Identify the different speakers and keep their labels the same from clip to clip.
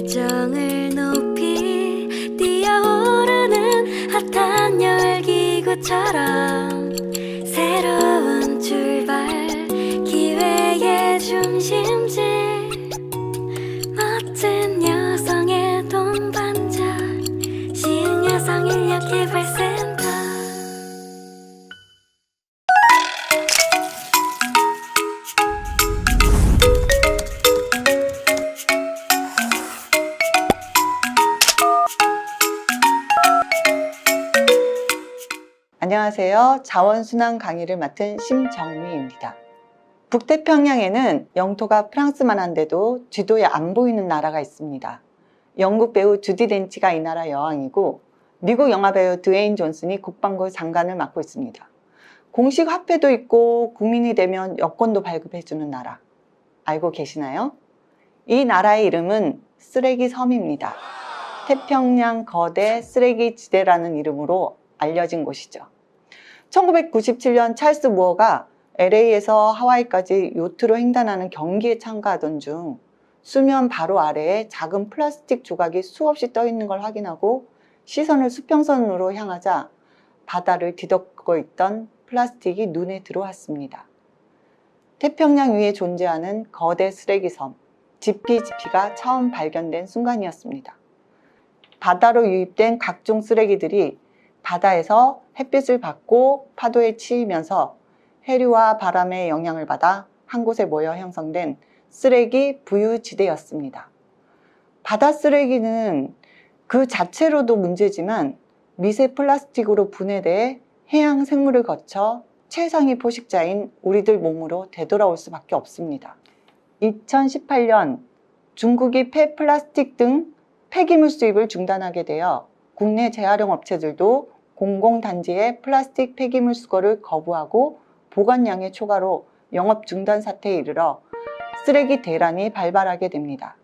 Speaker 1: 열정을 높이 뛰어오르는 핫한 열기구처럼 새로운 출발 기회의 중심지. 멋진 여성의 동반자 시흥 여성 인력 개발센 터
Speaker 2: 안녕하세요. 자원순환 강의를 맡은 심정미입니다. 북태평양에는 영토가 프랑스만 한데도 지도에 안 보이는 나라가 있습니다. 영국 배우 주디 덴치가 이 나라 여왕이고 미국 영화 배우 드웨인 존슨이 국방부 장관을 맡고 있습니다. 공식 화폐도 있고 국민이 되면 여권도 발급해주는 나라. 알고 계시나요? 이 나라의 이름은 쓰레기 섬입니다. 태평양 거대 쓰레기 지대라는 이름으로 알려진 곳이죠. 1997년 찰스 무어가 LA에서 하와이까지 요트로 횡단하는 경기에 참가하던 중 수면 바로 아래에 작은 플라스틱 조각이 수없이 떠 있는 걸 확인하고 시선을 수평선으로 향하자 바다를 뒤덮고 있던 플라스틱이 눈에 들어왔습니다. 태평양 위에 존재하는 거대 쓰레기 섬, 지피지피가 처음 발견된 순간이었습니다. 바다로 유입된 각종 쓰레기들이 바다에서 햇빛을 받고 파도에 치이면서 해류와 바람의 영향을 받아 한 곳에 모여 형성된 쓰레기 부유지대였습니다. 바다 쓰레기는 그 자체로도 문제지만 미세 플라스틱으로 분해돼 해양 생물을 거쳐 최상위 포식자인 우리들 몸으로 되돌아올 수밖에 없습니다. 2018년 중국이 폐플라스틱 등 폐기물 수입을 중단하게 되어 국내 재활용 업체들도 공공단지의 플라스틱 폐기물 수거를 거부하고 보관량의 초과로 영업 중단 사태에 이르러 쓰레기 대란이 발발하게 됩니다.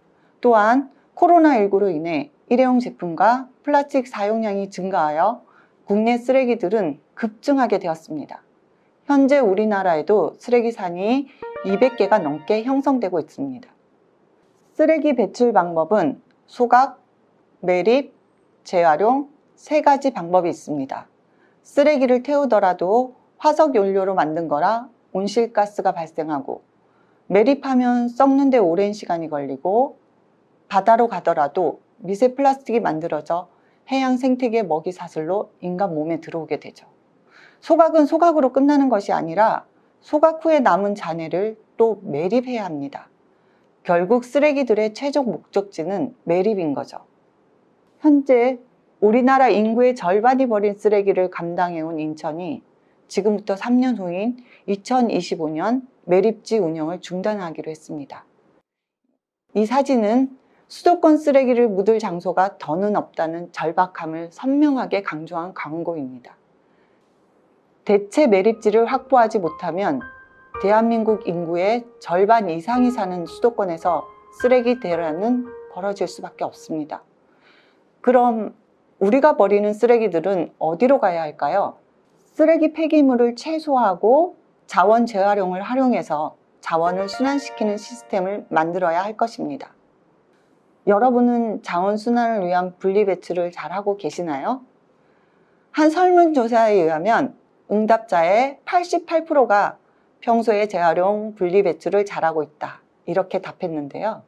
Speaker 2: 또한 코로나19로 인해 일회용 제품과 플라스틱 사용량이 증가하여 국내 쓰레기들은 급증하게 되었습니다. 현재 우리나라에도 쓰레기산이 200개가 넘게 형성되고 있습니다. 쓰레기 배출 방법은 소각, 매립, 재활용 세 가지 방법이 있습니다. 쓰레기를 태우더라도 화석 연료로 만든 거라 온실가스가 발생하고 매립하면 썩는데 오랜 시간이 걸리고 바다로 가더라도 미세 플라스틱이 만들어져 해양 생태계 먹이 사슬로 인간 몸에 들어오게 되죠. 소각은 소각으로 끝나는 것이 아니라 소각 후에 남은 잔해를 또 매립해야 합니다. 결국 쓰레기들의 최종 목적지는 매립인 거죠. 현재 우리나라 인구의 절반이 버린 쓰레기를 감당해온 인천이 지금부터 3년 후인 2025년 매립지 운영을 중단하기로 했습니다. 이 사진은 수도권 쓰레기를 묻을 장소가 더는 없다는 절박함을 선명하게 강조한 광고입니다. 대체 매립지를 확보하지 못하면 대한민국 인구의 절반 이상이 사는 수도권에서 쓰레기 대란은 벌어질 수밖에 없습니다. 그럼 우리가 버리는 쓰레기들은 어디로 가야 할까요? 쓰레기 폐기물을 최소화하고 자원 재활용을 활용해서 자원을 순환시키는 시스템을 만들어야 할 것입니다. 여러분은 자원 순환을 위한 분리 배출을 잘하고 계시나요? 한 설문조사에 의하면 응답자의 88%가 평소에 재활용 분리 배출을 잘하고 있다. 이렇게 답했는데요.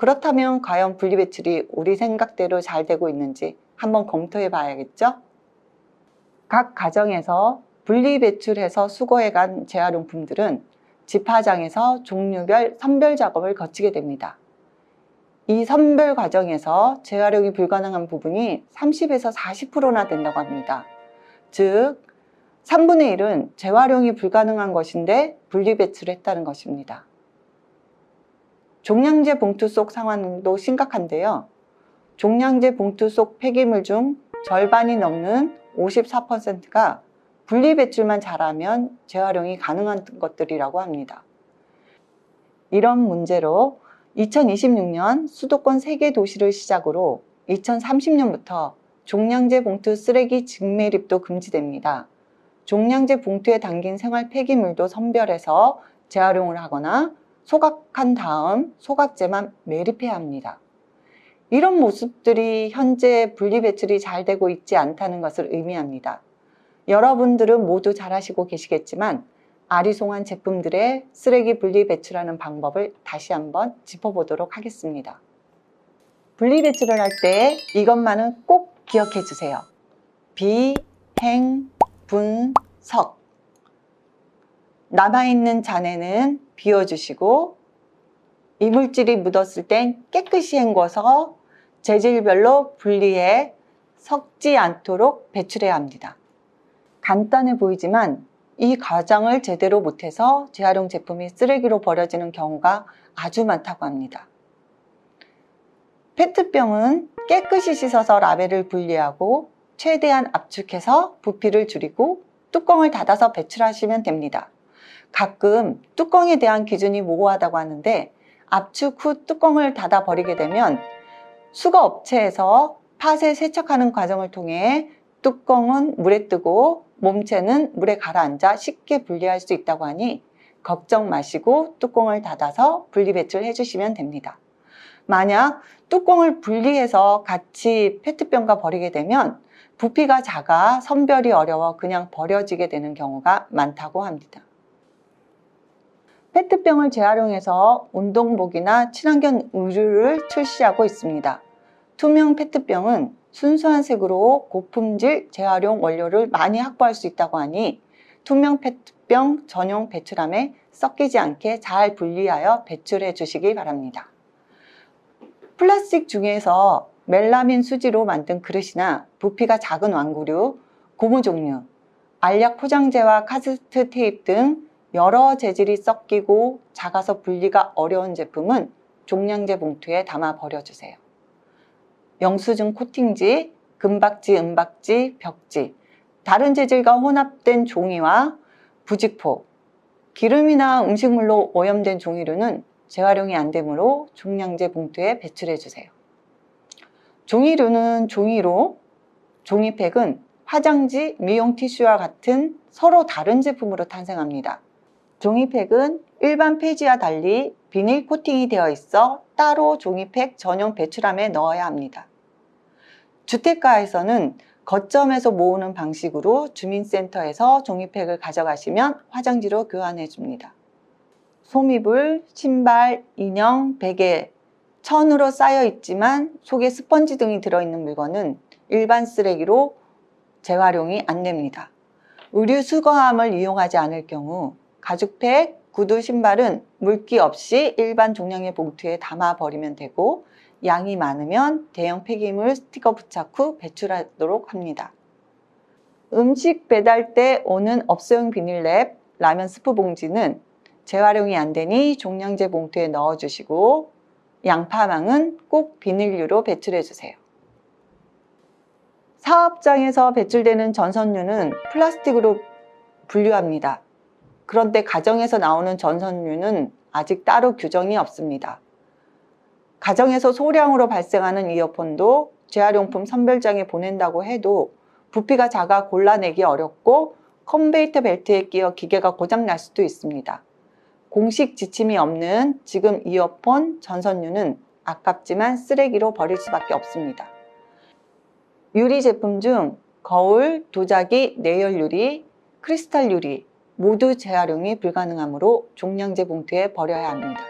Speaker 2: 그렇다면 과연 분리 배출이 우리 생각대로 잘 되고 있는지 한번 검토해 봐야겠죠? 각 가정에서 분리 배출해서 수거해 간 재활용품들은 집화장에서 종류별 선별 작업을 거치게 됩니다. 이 선별 과정에서 재활용이 불가능한 부분이 30에서 40%나 된다고 합니다. 즉, 3분의 1은 재활용이 불가능한 것인데 분리 배출했다는 것입니다. 종량제 봉투 속 상황도 심각한데요. 종량제 봉투 속 폐기물 중 절반이 넘는 54%가 분리 배출만 잘하면 재활용이 가능한 것들이라고 합니다. 이런 문제로 2026년 수도권 3개 도시를 시작으로 2030년부터 종량제 봉투 쓰레기 직매립도 금지됩니다. 종량제 봉투에 담긴 생활 폐기물도 선별해서 재활용을 하거나 소각한 다음 소각제만 매립해야 합니다. 이런 모습들이 현재 분리 배출이 잘 되고 있지 않다는 것을 의미합니다. 여러분들은 모두 잘 하시고 계시겠지만 아리송한 제품들의 쓰레기 분리 배출하는 방법을 다시 한번 짚어보도록 하겠습니다. 분리 배출을 할 때 이것만은 꼭 기억해 주세요. 비, 행, 분, 석. 남아있는 잔에는 비워주시고 이물질이 묻었을 땐 깨끗이 헹궈서 재질별로 분리해 섞지 않도록 배출해야 합니다. 간단해 보이지만 이 과정을 제대로 못해서 재활용 제품이 쓰레기로 버려지는 경우가 아주 많다고 합니다. 페트병은 깨끗이 씻어서 라벨을 분리하고 최대한 압축해서 부피를 줄이고 뚜껑을 닫아서 배출하시면 됩니다. 가끔 뚜껑에 대한 기준이 모호하다고 하는데 압축 후 뚜껑을 닫아 버리게 되면 수거 업체에서 팥에 세척하는 과정을 통해 뚜껑은 물에 뜨고 몸체는 물에 가라앉아 쉽게 분리할 수 있다고 하니 걱정 마시고 뚜껑을 닫아서 분리 배출해 주시면 됩니다. 만약 뚜껑을 분리해서 같이 페트병과 버리게 되면 부피가 작아 선별이 어려워 그냥 버려지게 되는 경우가 많다고 합니다. 페트병을 재활용해서 운동복이나 친환경 의류를 출시하고 있습니다. 투명 페트병은 순수한 색으로 고품질 재활용 원료를 많이 확보할 수 있다고 하니 투명 페트병 전용 배출함에 섞이지 않게 잘 분리하여 배출해 주시기 바랍니다. 플라스틱 중에서 멜라민 수지로 만든 그릇이나 부피가 작은 완구류, 고무 종류, 알약 포장재와 카스트 테이프 등 여러 재질이 섞이고 작아서 분리가 어려운 제품은 종량제 봉투에 담아 버려주세요. 영수증 코팅지, 금박지, 은박지, 벽지, 다른 재질과 혼합된 종이와 부직포, 기름이나 음식물로 오염된 종이류는 재활용이 안 되므로 종량제 봉투에 배출해 주세요. 종이류는 종이로, 종이팩은 화장지, 미용 티슈와 같은 서로 다른 제품으로 탄생합니다. 종이팩은 일반 폐지와 달리 비닐 코팅이 되어 있어 따로 종이팩 전용 배출함에 넣어야 합니다. 주택가에서는 거점에서 모으는 방식으로 주민센터에서 종이팩을 가져가시면 화장지로 교환해 줍니다. 소미불, 신발, 인형, 베개, 천으로 쌓여 있지만 속에 스펀지 등이 들어있는 물건은 일반 쓰레기로 재활용이 안 됩니다. 의류 수거함을 이용하지 않을 경우 가죽팩, 구두, 신발은 물기 없이 일반 종량의 봉투에 담아 버리면 되고 양이 많으면 대형 폐기물 스티커 부착 후 배출하도록 합니다. 음식 배달 때 오는 업소용 비닐랩, 라면 스프 봉지는 재활용이 안 되니 종량제 봉투에 넣어주시고 양파망은 꼭 비닐류로 배출해 주세요. 사업장에서 배출되는 전선류는 플라스틱으로 분류합니다. 그런데 가정에서 나오는 전선류는 아직 따로 규정이 없습니다. 가정에서 소량으로 발생하는 이어폰도 재활용품 선별장에 보낸다고 해도 부피가 작아 골라내기 어렵고 컨베이터 벨트에 끼어 기계가 고장 날 수도 있습니다. 공식 지침이 없는 지금 이어폰 전선류는 아깝지만 쓰레기로 버릴 수밖에 없습니다. 유리 제품 중 거울, 도자기, 내열 유리, 크리스탈 유리 모두 재활용이 불가능하므로 종량제 봉투에 버려야 합니다.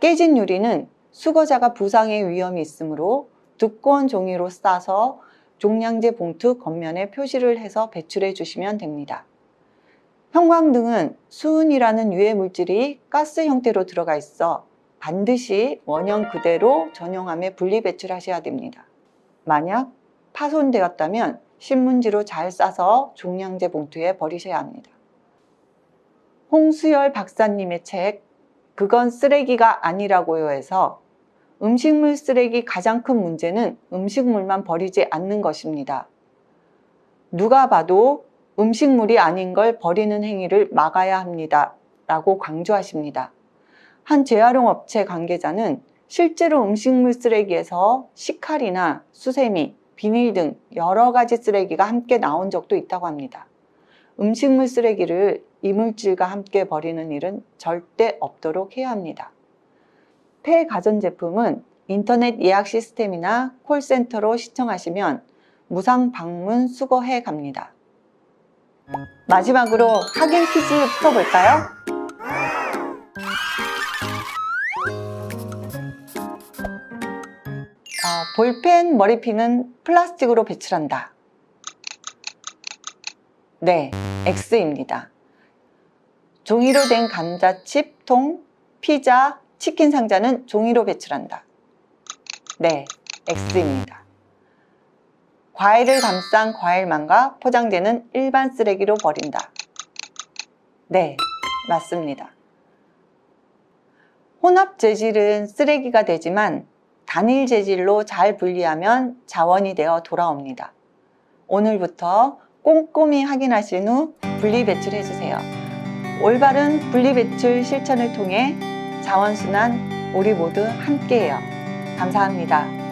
Speaker 2: 깨진 유리는 수거자가 부상의 위험이 있으므로 두꺼운 종이로 싸서 종량제 봉투 겉면에 표시를 해서 배출해 주시면 됩니다. 형광등은 수은이라는 유해 물질이 가스 형태로 들어가 있어 반드시 원형 그대로 전용함에 분리 배출하셔야 됩니다. 만약 파손되었다면 신문지로 잘 싸서 종량제 봉투에 버리셔야 합니다. 홍수열 박사님의 책 그건 쓰레기가 아니라고요 해서 음식물 쓰레기 가장 큰 문제는 음식물만 버리지 않는 것입니다. 누가 봐도 음식물이 아닌 걸 버리는 행위를 막아야 합니다. 라고 강조하십니다. 한 재활용 업체 관계자는 실제로 음식물 쓰레기에서 식칼이나 수세미, 비닐 등 여러 가지 쓰레기가 함께 나온 적도 있다고 합니다. 음식물 쓰레기를 이물질과 함께 버리는 일은 절대 없도록 해야 합니다. 폐 가전제품은 인터넷 예약 시스템이나 콜센터로 시청하시면 무상 방문 수거해 갑니다. 마지막으로 확인 퀴즈 풀어볼까요? 어, 볼펜 머리핀은 플라스틱으로 배출한다. 네, X입니다. 종이로 된 감자칩 통, 피자, 치킨 상자는 종이로 배출한다. 네, X입니다. 과일을 감싼 과일망과 포장재는 일반 쓰레기로 버린다. 네, 맞습니다. 혼합 재질은 쓰레기가 되지만 단일 재질로 잘 분리하면 자원이 되어 돌아옵니다. 오늘부터 꼼꼼히 확인하신 후 분리 배출해 주세요. 올바른 분리 배출 실천을 통해 자원순환 우리 모두 함께해요. 감사합니다.